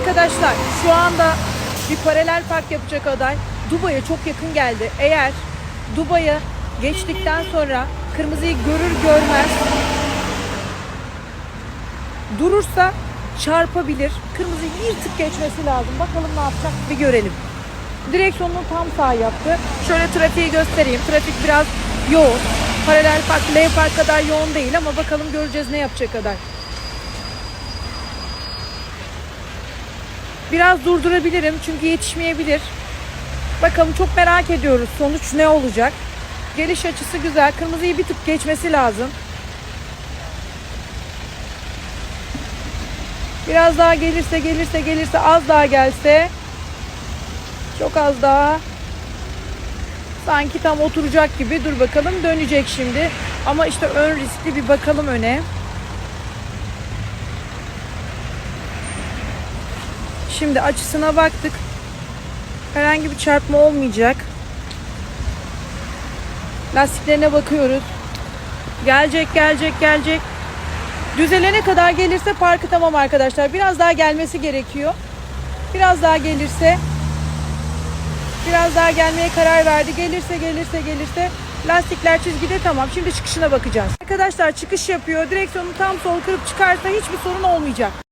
Arkadaşlar şu anda bir paralel park yapacak aday Dubai'ye çok yakın geldi. Eğer Dubai'ye geçtikten sonra kırmızıyı görür görmez durursa çarpabilir. Kırmızıyı bir tık geçmesi lazım. Bakalım ne yapacak bir görelim. Direksiyonunu tam sağ yaptı. Şöyle trafiği göstereyim. Trafik biraz yoğun. Paralel park, L park kadar yoğun değil ama bakalım göreceğiz ne yapacak kadar. Biraz durdurabilirim çünkü yetişmeyebilir. Bakalım çok merak ediyoruz sonuç ne olacak. Geliş açısı güzel. Kırmızıyı bir tık geçmesi lazım. Biraz daha gelirse gelirse gelirse az daha gelse. Çok az daha. Sanki tam oturacak gibi. Dur bakalım dönecek şimdi. Ama işte ön riskli bir bakalım öne. Şimdi açısına baktık. Herhangi bir çarpma olmayacak. Lastiklerine bakıyoruz. Gelecek, gelecek, gelecek. Düzelene kadar gelirse parkı tamam arkadaşlar. Biraz daha gelmesi gerekiyor. Biraz daha gelirse biraz daha gelmeye karar verdi. Gelirse gelirse gelirse lastikler çizgide tamam. Şimdi çıkışına bakacağız. Arkadaşlar çıkış yapıyor. Direksiyonu tam sol kırıp çıkarsa hiçbir sorun olmayacak.